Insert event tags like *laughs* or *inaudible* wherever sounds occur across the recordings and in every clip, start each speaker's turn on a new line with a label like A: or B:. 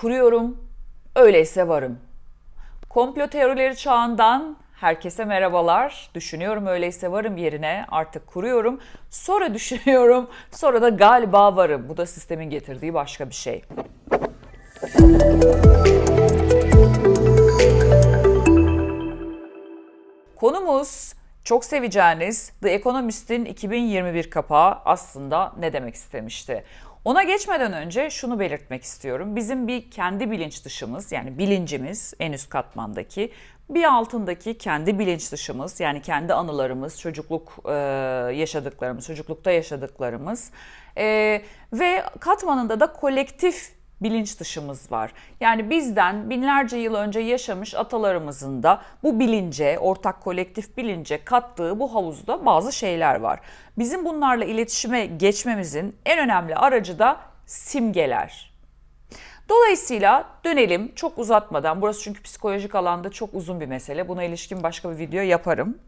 A: Kuruyorum, öyleyse varım. Komplo teorileri çağından herkese merhabalar. Düşünüyorum öyleyse varım yerine artık kuruyorum. Sonra *laughs* düşünüyorum, sonra da galiba varım. Bu da sistemin getirdiği başka bir şey. Konumuz çok seveceğiniz The Economist'in 2021 kapağı aslında ne demek istemişti? Ona geçmeden önce şunu belirtmek istiyorum. Bizim bir kendi bilinç dışımız yani bilincimiz en üst katmandaki bir altındaki kendi bilinç dışımız yani kendi anılarımız, çocukluk e, yaşadıklarımız, çocuklukta yaşadıklarımız e, ve katmanında da kolektif bilinç dışımız var. Yani bizden binlerce yıl önce yaşamış atalarımızın da bu bilince, ortak kolektif bilince kattığı bu havuzda bazı şeyler var. Bizim bunlarla iletişime geçmemizin en önemli aracı da simgeler. Dolayısıyla dönelim çok uzatmadan. Burası çünkü psikolojik alanda çok uzun bir mesele. Buna ilişkin başka bir video yaparım.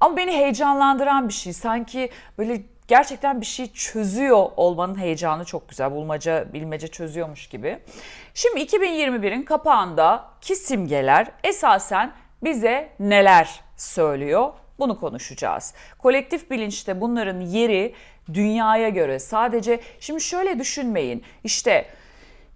A: Ama beni heyecanlandıran bir şey. Sanki böyle gerçekten bir şey çözüyor olmanın heyecanı çok güzel. Bulmaca, bilmece çözüyormuş gibi. Şimdi 2021'in kapağında ki simgeler esasen bize neler söylüyor? Bunu konuşacağız. Kolektif bilinçte bunların yeri dünyaya göre sadece şimdi şöyle düşünmeyin. İşte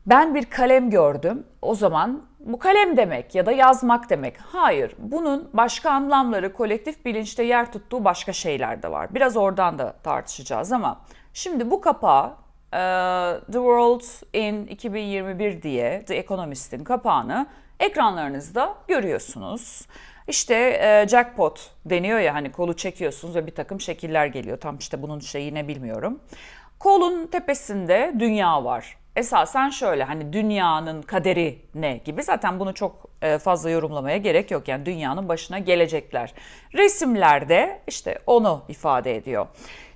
A: ben bir kalem gördüm. O zaman bu kalem demek ya da yazmak demek. Hayır, bunun başka anlamları kolektif bilinçte yer tuttuğu başka şeyler de var. Biraz oradan da tartışacağız ama şimdi bu kapağı e, The World in 2021 diye The Economist'in kapağını ekranlarınızda görüyorsunuz. İşte e, jackpot deniyor ya hani kolu çekiyorsunuz ve bir takım şekiller geliyor. Tam işte bunun şeyi ne bilmiyorum. Kolun tepesinde dünya var esasen şöyle hani dünyanın kaderi ne gibi zaten bunu çok e, fazla yorumlamaya gerek yok. Yani dünyanın başına gelecekler. Resimlerde işte onu ifade ediyor.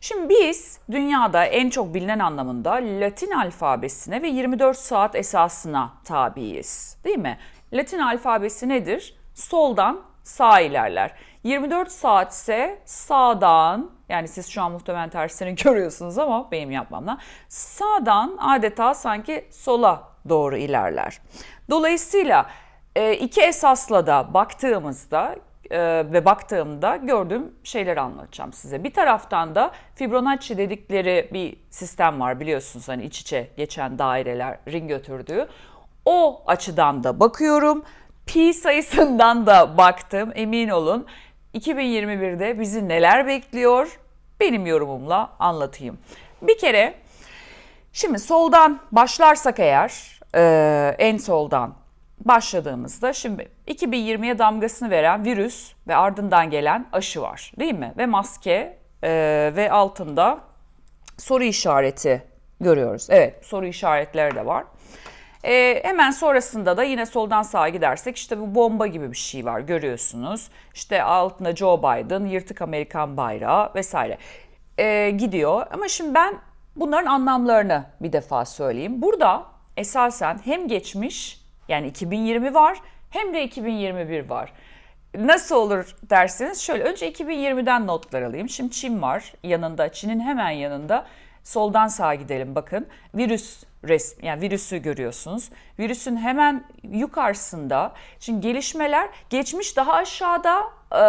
A: Şimdi biz dünyada en çok bilinen anlamında Latin alfabesine ve 24 saat esasına tabiiz. Değil mi? Latin alfabesi nedir? Soldan sağ ilerler. 24 saat ise sağdan yani siz şu an muhtemelen tersini *laughs* görüyorsunuz ama benim yapmamla sağdan adeta sanki sola doğru ilerler. Dolayısıyla e, iki esasla da baktığımızda e, ve baktığımda gördüğüm şeyleri anlatacağım size. Bir taraftan da Fibonacci dedikleri bir sistem var biliyorsunuz hani iç içe geçen daireler ring götürdüğü. O açıdan da bakıyorum. Pi sayısından da baktım emin olun. 2021'de bizi neler bekliyor benim yorumumla anlatayım. Bir kere şimdi soldan başlarsak eğer e, en soldan başladığımızda şimdi 2020'ye damgasını veren virüs ve ardından gelen aşı var değil mi? Ve maske e, ve altında soru işareti görüyoruz. Evet soru işaretleri de var. E, hemen sonrasında da yine soldan sağa gidersek işte bu bomba gibi bir şey var görüyorsunuz. İşte altında Joe Biden, yırtık Amerikan bayrağı vesaire e, gidiyor. Ama şimdi ben bunların anlamlarını bir defa söyleyeyim. Burada esasen hem geçmiş yani 2020 var hem de 2021 var. Nasıl olur derseniz şöyle önce 2020'den notlar alayım. Şimdi Çin var yanında, Çin'in hemen yanında. Soldan sağa gidelim bakın. Virüs resm yani virüsü görüyorsunuz. Virüsün hemen yukarısında şimdi gelişmeler geçmiş daha aşağıda e,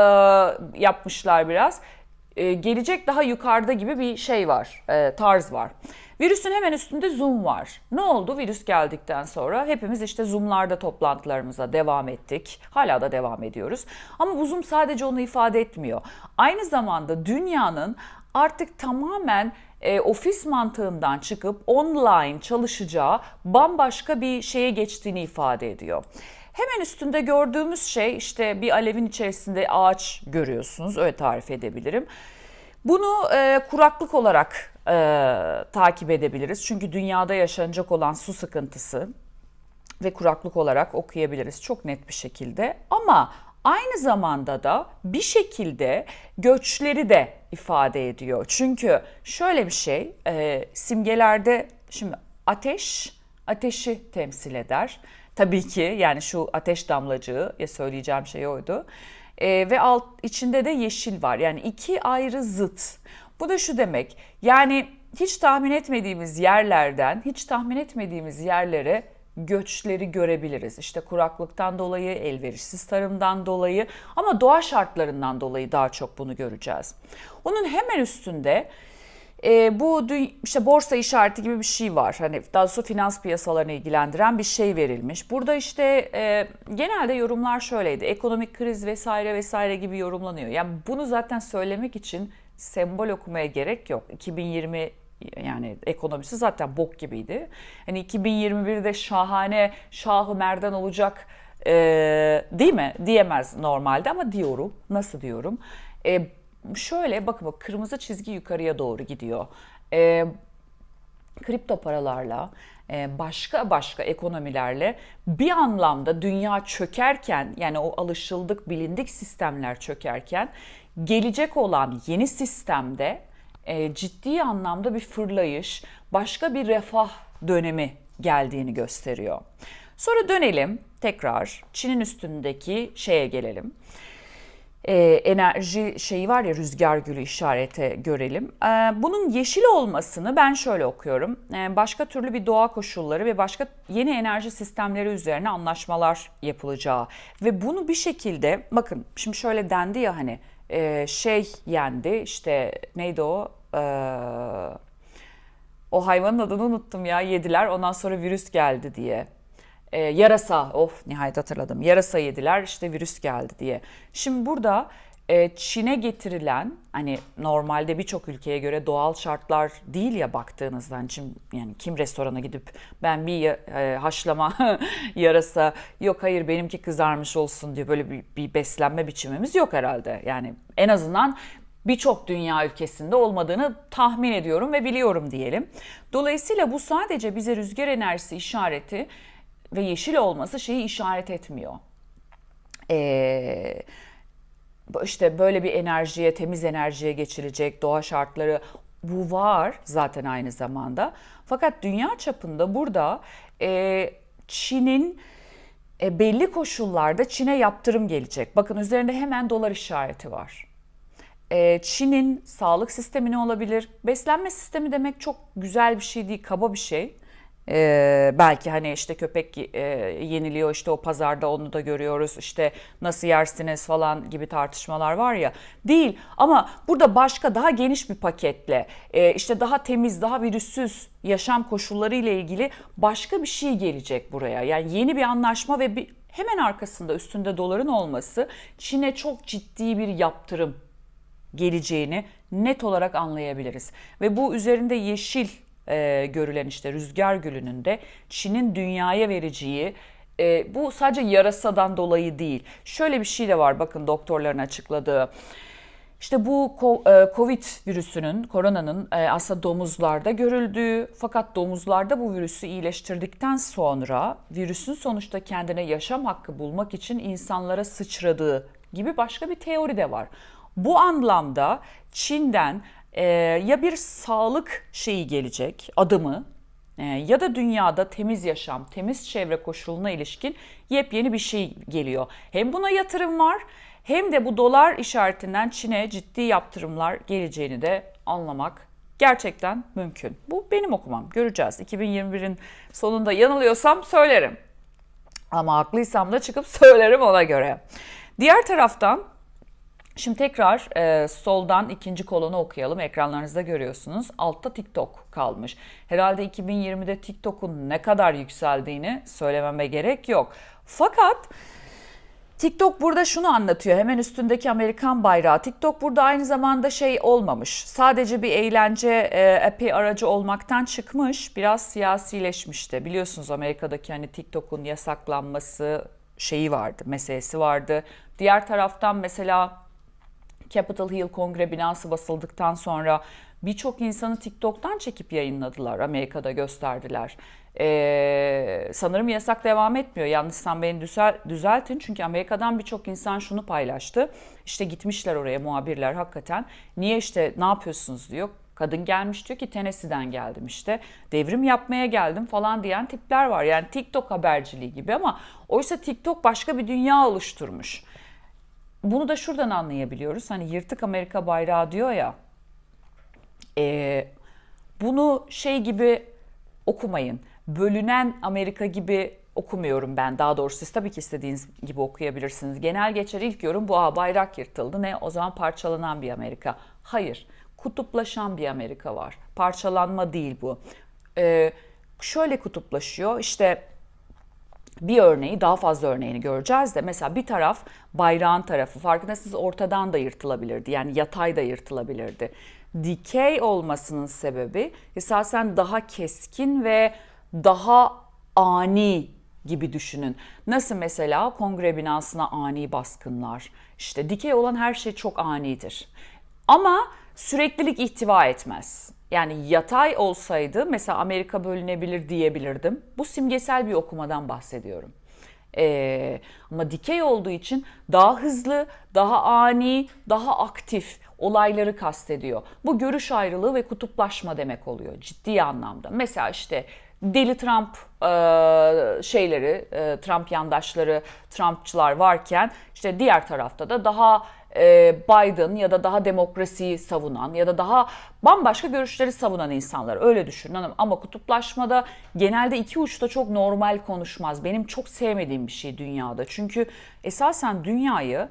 A: yapmışlar biraz. E, gelecek daha yukarıda gibi bir şey var, e, tarz var. Virüsün hemen üstünde Zoom var. Ne oldu virüs geldikten sonra? Hepimiz işte Zoom'larda toplantılarımıza devam ettik. Hala da devam ediyoruz. Ama bu Zoom sadece onu ifade etmiyor. Aynı zamanda dünyanın artık tamamen e, ofis mantığından çıkıp online çalışacağı bambaşka bir şeye geçtiğini ifade ediyor. Hemen üstünde gördüğümüz şey işte bir alevin içerisinde ağaç görüyorsunuz. Öyle tarif edebilirim. Bunu e, kuraklık olarak e, takip edebiliriz. Çünkü dünyada yaşanacak olan su sıkıntısı ve kuraklık olarak okuyabiliriz çok net bir şekilde. Ama aynı zamanda da bir şekilde göçleri de ifade ediyor. Çünkü şöyle bir şey e, simgelerde şimdi ateş ateşi temsil eder. Tabii ki yani şu ateş damlacığı ya söyleyeceğim şey oydu. E, ve alt içinde de yeşil var. Yani iki ayrı zıt. Bu da şu demek. Yani hiç tahmin etmediğimiz yerlerden hiç tahmin etmediğimiz yerlere göçleri görebiliriz. İşte kuraklıktan dolayı, elverişsiz tarımdan dolayı ama doğa şartlarından dolayı daha çok bunu göreceğiz. Onun hemen üstünde e, bu işte borsa işareti gibi bir şey var. Hani daha doğrusu finans piyasalarını ilgilendiren bir şey verilmiş. Burada işte e, genelde yorumlar şöyleydi. Ekonomik kriz vesaire vesaire gibi yorumlanıyor. Yani bunu zaten söylemek için sembol okumaya gerek yok. 2020 yani ekonomisi zaten bok gibiydi. Hani 2021'de şahane şahı merdan olacak e, değil mi? Diyemez normalde ama diyorum. Nasıl diyorum? E, şöyle bakın bak kırmızı çizgi yukarıya doğru gidiyor. E, kripto paralarla e, başka başka ekonomilerle bir anlamda dünya çökerken yani o alışıldık bilindik sistemler çökerken gelecek olan yeni sistemde e, ciddi anlamda bir fırlayış, başka bir refah dönemi geldiğini gösteriyor. Sonra dönelim tekrar Çin'in üstündeki şeye gelelim e, enerji şeyi var ya rüzgar gülü işarete görelim. E, bunun yeşil olmasını ben şöyle okuyorum. E, başka türlü bir doğa koşulları ve başka yeni enerji sistemleri üzerine anlaşmalar yapılacağı ve bunu bir şekilde bakın şimdi şöyle dendi ya hani e, şey yendi işte neydi o E, o hayvanın adını unuttum ya yediler ondan sonra virüs geldi diye. Ee, yarasa, of nihayet hatırladım. Yarasa yediler işte virüs geldi diye. Şimdi burada e, Çin'e getirilen hani normalde birçok ülkeye göre doğal şartlar değil ya baktığınızdan hani Çin yani kim restorana gidip ben bir e, haşlama *laughs* yarasa yok hayır benimki kızarmış olsun diye böyle bir, bir beslenme biçimimiz yok herhalde. Yani en azından birçok dünya ülkesinde olmadığını tahmin ediyorum ve biliyorum diyelim. Dolayısıyla bu sadece bize rüzgar enerjisi işareti ve yeşil olması şeyi işaret etmiyor. Ee, işte böyle bir enerjiye, temiz enerjiye geçilecek doğa şartları bu var zaten aynı zamanda. Fakat dünya çapında burada e, Çin'in e, belli koşullarda Çin'e yaptırım gelecek. Bakın üzerinde hemen dolar işareti var. E, Çin'in sağlık sistemi ne olabilir? Beslenme sistemi demek çok güzel bir şey değil, kaba bir şey. Ee, belki hani işte köpek e, yeniliyor işte o pazarda onu da görüyoruz işte nasıl yersiniz falan gibi tartışmalar var ya. Değil ama burada başka daha geniş bir paketle e, işte daha temiz daha virüssüz yaşam koşulları ile ilgili başka bir şey gelecek buraya. Yani yeni bir anlaşma ve bir, hemen arkasında üstünde doların olması Çin'e çok ciddi bir yaptırım geleceğini net olarak anlayabiliriz. Ve bu üzerinde yeşil e, görülen işte rüzgar gülünün de Çin'in dünyaya vereceği e, bu sadece yarasadan dolayı değil. Şöyle bir şey de var bakın doktorların açıkladığı. İşte bu e, Covid virüsünün, koronanın e, aslında domuzlarda görüldüğü fakat domuzlarda bu virüsü iyileştirdikten sonra virüsün sonuçta kendine yaşam hakkı bulmak için insanlara sıçradığı gibi başka bir teori de var. Bu anlamda Çin'den e, ya bir sağlık şeyi gelecek adımı e, ya da dünyada temiz yaşam, temiz çevre koşuluna ilişkin yepyeni bir şey geliyor. Hem buna yatırım var hem de bu dolar işaretinden Çin'e ciddi yaptırımlar geleceğini de anlamak gerçekten mümkün. Bu benim okumam. Göreceğiz. 2021'in sonunda yanılıyorsam söylerim. Ama haklıysam da çıkıp söylerim ona göre. Diğer taraftan Şimdi tekrar e, soldan ikinci kolonu okuyalım. Ekranlarınızda görüyorsunuz. Altta TikTok kalmış. Herhalde 2020'de TikTok'un ne kadar yükseldiğini söylememe gerek yok. Fakat TikTok burada şunu anlatıyor. Hemen üstündeki Amerikan bayrağı. TikTok burada aynı zamanda şey olmamış. Sadece bir eğlence e, app'i aracı olmaktan çıkmış. Biraz siyasileşmişti. Biliyorsunuz Amerika'daki hani TikTok'un yasaklanması şeyi vardı, meselesi vardı. Diğer taraftan mesela Capitol Hill Kongre binası basıldıktan sonra birçok insanı TikTok'tan çekip yayınladılar. Amerika'da gösterdiler. Ee, sanırım yasak devam etmiyor. Yanlışsam beni düzel, düzeltin. Çünkü Amerika'dan birçok insan şunu paylaştı. İşte gitmişler oraya muhabirler hakikaten. Niye işte ne yapıyorsunuz diyor. Kadın gelmiş diyor ki Tennessee'den geldim işte. Devrim yapmaya geldim falan diyen tipler var. Yani TikTok haberciliği gibi ama oysa TikTok başka bir dünya oluşturmuş. Bunu da şuradan anlayabiliyoruz. Hani yırtık Amerika bayrağı diyor ya. E, bunu şey gibi okumayın. bölünen Amerika gibi okumuyorum ben. Daha doğrusu siz tabii ki istediğiniz gibi okuyabilirsiniz. Genel geçer ilk yorum bu Aa, bayrak yırtıldı. Ne o zaman parçalanan bir Amerika. Hayır kutuplaşan bir Amerika var. Parçalanma değil bu. Ee, şöyle kutuplaşıyor işte bir örneği daha fazla örneğini göreceğiz de mesela bir taraf bayrağın tarafı farkındasınız ortadan da yırtılabilirdi yani yatay da yırtılabilirdi. Dikey olmasının sebebi esasen daha keskin ve daha ani gibi düşünün. Nasıl mesela kongre binasına ani baskınlar. İşte dikey olan her şey çok anidir. Ama süreklilik ihtiva etmez. Yani yatay olsaydı mesela Amerika bölünebilir diyebilirdim. Bu simgesel bir okumadan bahsediyorum. Ee, ama dikey olduğu için daha hızlı, daha ani, daha aktif olayları kastediyor. Bu görüş ayrılığı ve kutuplaşma demek oluyor ciddi anlamda. Mesela işte deli Trump e, şeyleri, e, Trump yandaşları, Trumpçılar varken işte diğer tarafta da daha e, Biden ya da daha demokrasiyi savunan ya da daha bambaşka görüşleri savunan insanlar öyle düşünün. Ama kutuplaşmada genelde iki uçta çok normal konuşmaz. Benim çok sevmediğim bir şey dünyada. Çünkü esasen dünyayı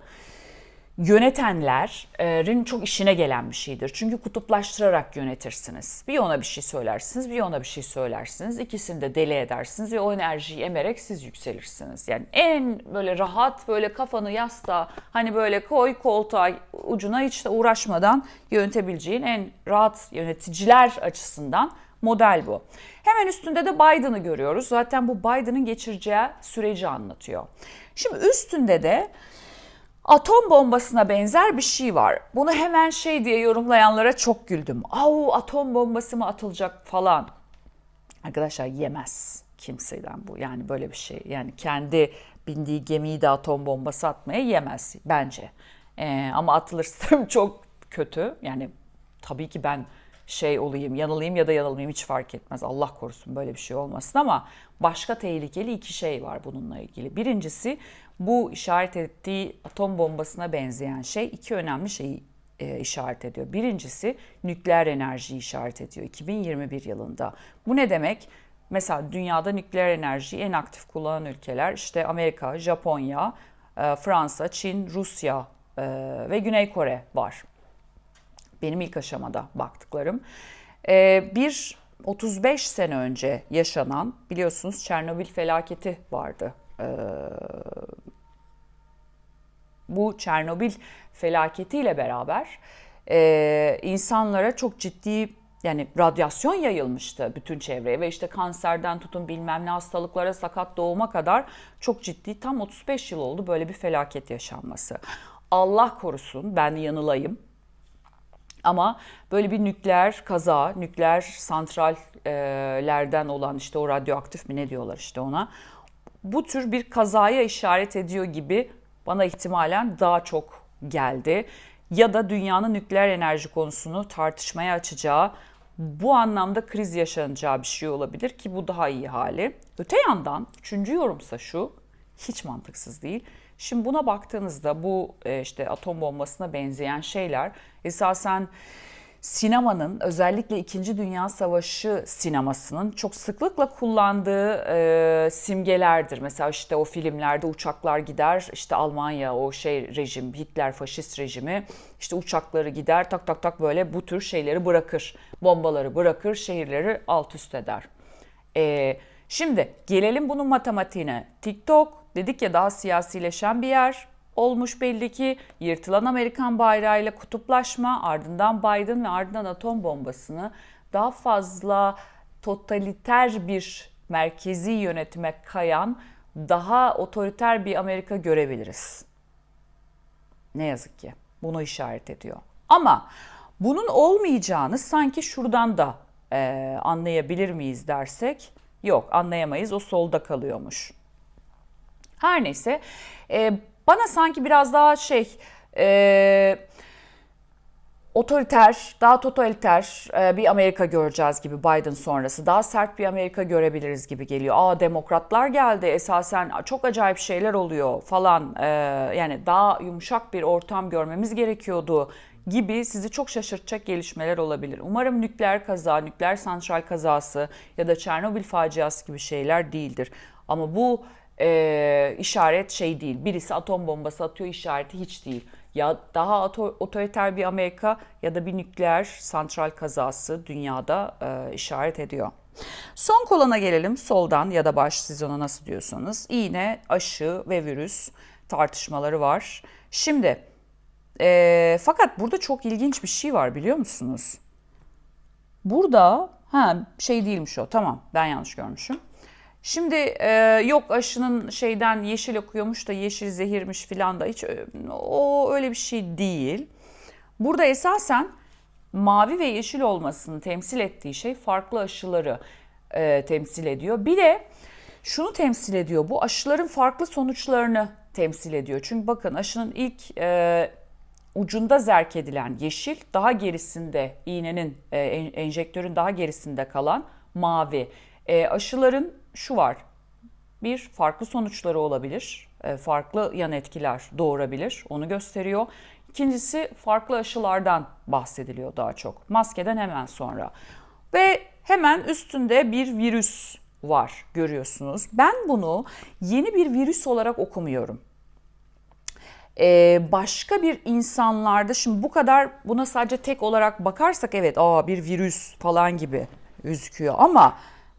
A: yönetenlerin çok işine gelen bir şeydir. Çünkü kutuplaştırarak yönetirsiniz. Bir ona bir şey söylersiniz, bir ona bir şey söylersiniz. İkisini de deli edersiniz ve o enerjiyi emerek siz yükselirsiniz. Yani en böyle rahat, böyle kafanı yastığa, hani böyle koy koltuğa ucuna hiç de uğraşmadan yönetebileceğin en rahat yöneticiler açısından model bu. Hemen üstünde de Biden'ı görüyoruz. Zaten bu Biden'ın geçireceği süreci anlatıyor. Şimdi üstünde de Atom bombasına benzer bir şey var. Bunu hemen şey diye yorumlayanlara çok güldüm. Au atom bombası mı atılacak falan. Arkadaşlar yemez kimseden bu. Yani böyle bir şey. Yani kendi bindiği gemiyi de atom bombası atmaya yemez bence. Ee, ama atılırsa *laughs* çok kötü. Yani tabii ki ben şey olayım, yanılayım ya da yanılmayayım hiç fark etmez. Allah korusun böyle bir şey olmasın ama başka tehlikeli iki şey var bununla ilgili. Birincisi bu işaret ettiği atom bombasına benzeyen şey iki önemli şeyi e, işaret ediyor. Birincisi nükleer enerjiyi işaret ediyor 2021 yılında. Bu ne demek? Mesela dünyada nükleer enerjiyi en aktif kullanan ülkeler işte Amerika, Japonya, e, Fransa, Çin, Rusya e, ve Güney Kore var. Benim ilk aşamada baktıklarım. E, bir 35 sene önce yaşanan biliyorsunuz Çernobil felaketi vardı. E, bu Çernobil felaketiyle beraber e, insanlara çok ciddi yani radyasyon yayılmıştı bütün çevreye ve işte kanserden tutun bilmem ne hastalıklara sakat doğuma kadar çok ciddi tam 35 yıl oldu böyle bir felaket yaşanması. Allah korusun ben yanılayım ama böyle bir nükleer kaza, nükleer santrallerden olan işte o radyoaktif mi ne diyorlar işte ona. Bu tür bir kazaya işaret ediyor gibi bana ihtimalen daha çok geldi. Ya da dünyanın nükleer enerji konusunu tartışmaya açacağı, bu anlamda kriz yaşanacağı bir şey olabilir ki bu daha iyi hali. Öte yandan üçüncü yorumsa şu, hiç mantıksız değil. Şimdi buna baktığınızda bu e, işte atom bombasına benzeyen şeyler esasen sinemanın özellikle 2. Dünya Savaşı sinemasının çok sıklıkla kullandığı e, simgelerdir. Mesela işte o filmlerde uçaklar gider, işte Almanya o şey rejim, Hitler faşist rejimi işte uçakları gider tak tak tak böyle bu tür şeyleri bırakır. Bombaları bırakır, şehirleri alt üst eder. E, şimdi gelelim bunun matematiğine. TikTok dedik ya daha siyasileşen bir yer olmuş belli ki yırtılan Amerikan bayrağıyla kutuplaşma ardından Biden ve ardından atom bombasını daha fazla totaliter bir merkezi yönetime kayan daha otoriter bir Amerika görebiliriz. Ne yazık ki bunu işaret ediyor. Ama bunun olmayacağını sanki şuradan da e, anlayabilir miyiz dersek yok anlayamayız o solda kalıyormuş. Her neyse e, bana sanki biraz daha şey e, otoriter, daha totaliter e, bir Amerika göreceğiz gibi Biden sonrası. Daha sert bir Amerika görebiliriz gibi geliyor. Aa demokratlar geldi esasen çok acayip şeyler oluyor falan. E, yani daha yumuşak bir ortam görmemiz gerekiyordu gibi sizi çok şaşırtacak gelişmeler olabilir. Umarım nükleer kaza, nükleer santral kazası ya da Çernobil faciası gibi şeyler değildir. Ama bu e, işaret şey değil. Birisi atom bombası atıyor işareti hiç değil. Ya daha oto- otoriter bir Amerika ya da bir nükleer santral kazası dünyada e, işaret ediyor. Son kolona gelelim soldan ya da baş siz ona nasıl diyorsanız. İğne, aşı ve virüs tartışmaları var. Şimdi e, fakat burada çok ilginç bir şey var biliyor musunuz? Burada ha şey değilmiş o tamam ben yanlış görmüşüm. Şimdi e, yok aşının şeyden yeşil okuyormuş da yeşil zehirmiş filan da hiç e, o öyle bir şey değil. Burada esasen mavi ve yeşil olmasını temsil ettiği şey farklı aşıları e, temsil ediyor. Bir de şunu temsil ediyor bu aşıların farklı sonuçlarını temsil ediyor. Çünkü bakın aşının ilk e, ucunda zerk edilen yeşil, daha gerisinde iğnenin, e, en- enjektörün daha gerisinde kalan mavi. E, aşıların şu var, bir farklı sonuçları olabilir, e, farklı yan etkiler doğurabilir, onu gösteriyor. İkincisi farklı aşılardan bahsediliyor daha çok. Maskeden hemen sonra. Ve hemen üstünde bir virüs var görüyorsunuz. Ben bunu yeni bir virüs olarak okumuyorum. Ee, başka bir insanlarda şimdi bu kadar buna sadece tek olarak bakarsak evet aa bir virüs falan gibi gözüküyor ama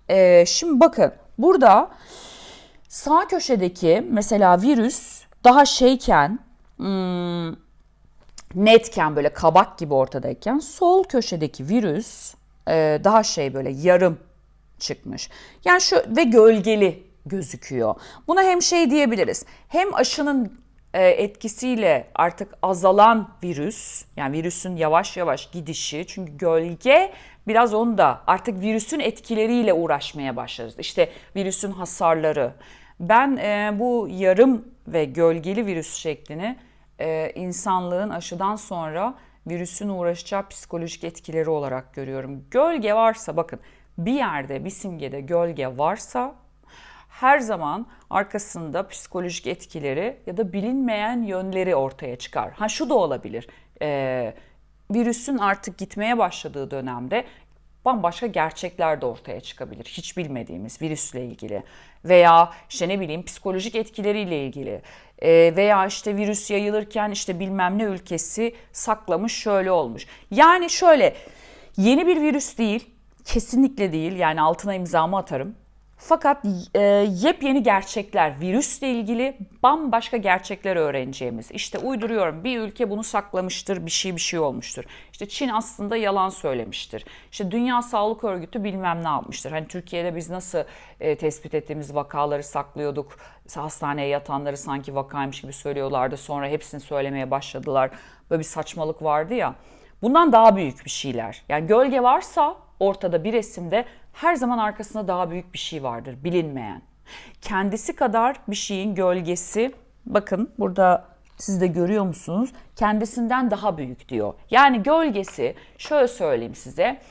A: e, şimdi bakın burada sağ köşedeki mesela virüs daha şeyken hmm, netken böyle kabak gibi ortadayken sol köşedeki virüs e, daha şey böyle yarım çıkmış. Yani şu ve gölgeli gözüküyor. Buna hem şey diyebiliriz. Hem aşının etkisiyle artık azalan virüs, yani virüsün yavaş yavaş gidişi. Çünkü gölge biraz onu da artık virüsün etkileriyle uğraşmaya başlarız. İşte virüsün hasarları. Ben e, bu yarım ve gölgeli virüs şeklini e, insanlığın aşıdan sonra virüsün uğraşacağı psikolojik etkileri olarak görüyorum. Gölge varsa bakın bir yerde bir simgede gölge varsa her zaman arkasında psikolojik etkileri ya da bilinmeyen yönleri ortaya çıkar. Ha şu da olabilir. Ee, virüsün artık gitmeye başladığı dönemde bambaşka gerçekler de ortaya çıkabilir. Hiç bilmediğimiz virüsle ilgili veya işte ne bileyim psikolojik etkileriyle ilgili Ee, veya işte virüs yayılırken işte bilmem ne ülkesi saklamış şöyle olmuş. Yani şöyle yeni bir virüs değil kesinlikle değil yani altına imzamı atarım. Fakat e, yepyeni gerçekler, virüsle ilgili bambaşka gerçekler öğreneceğimiz. İşte uyduruyorum bir ülke bunu saklamıştır, bir şey bir şey olmuştur. İşte Çin aslında yalan söylemiştir. İşte Dünya Sağlık Örgütü bilmem ne yapmıştır. Hani Türkiye'de biz nasıl e, tespit ettiğimiz vakaları saklıyorduk. Hastaneye yatanları sanki vakaymış gibi söylüyorlardı. Sonra hepsini söylemeye başladılar. Böyle bir saçmalık vardı ya. Bundan daha büyük bir şeyler. Yani gölge varsa ortada bir resimde her zaman arkasında daha büyük bir şey vardır bilinmeyen. Kendisi kadar bir şeyin gölgesi bakın burada siz de görüyor musunuz? Kendisinden daha büyük diyor. Yani gölgesi şöyle söyleyeyim size.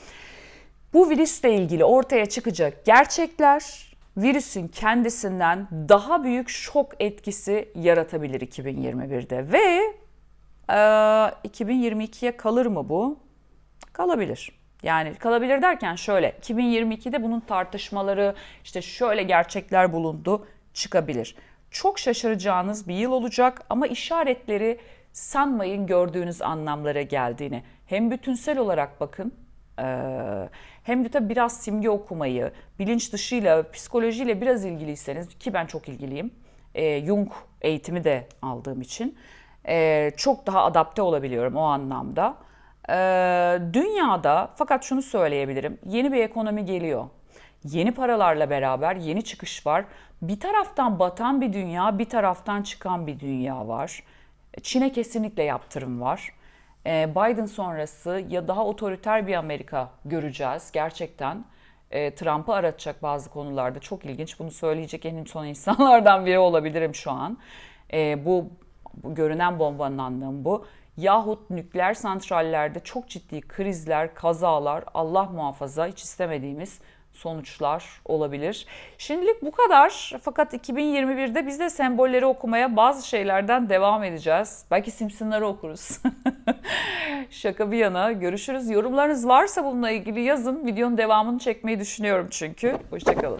A: Bu virüsle ilgili ortaya çıkacak gerçekler virüsün kendisinden daha büyük şok etkisi yaratabilir 2021'de ve e, 2022'ye kalır mı bu? Kalabilir. Yani kalabilir derken şöyle 2022'de bunun tartışmaları işte şöyle gerçekler bulundu çıkabilir. Çok şaşıracağınız bir yıl olacak ama işaretleri sanmayın gördüğünüz anlamlara geldiğini. Hem bütünsel olarak bakın hem de tabii biraz simge okumayı, bilinç dışıyla, psikolojiyle biraz ilgiliyseniz ki ben çok ilgiliyim. Jung eğitimi de aldığım için çok daha adapte olabiliyorum o anlamda. Ee, dünyada fakat şunu söyleyebilirim. Yeni bir ekonomi geliyor. Yeni paralarla beraber yeni çıkış var. Bir taraftan batan bir dünya, bir taraftan çıkan bir dünya var. Çin'e kesinlikle yaptırım var. Ee, Biden sonrası ya daha otoriter bir Amerika göreceğiz gerçekten. Ee, Trump'ı aratacak bazı konularda çok ilginç. Bunu söyleyecek en son insanlardan biri olabilirim şu an. Ee, bu, bu görünen bombanın anlamı bu yahut nükleer santrallerde çok ciddi krizler, kazalar, Allah muhafaza hiç istemediğimiz sonuçlar olabilir. Şimdilik bu kadar. Fakat 2021'de biz de sembolleri okumaya bazı şeylerden devam edeceğiz. Belki Simpsonları okuruz. *laughs* Şaka bir yana görüşürüz. Yorumlarınız varsa bununla ilgili yazın. Videonun devamını çekmeyi düşünüyorum çünkü. Hoşçakalın.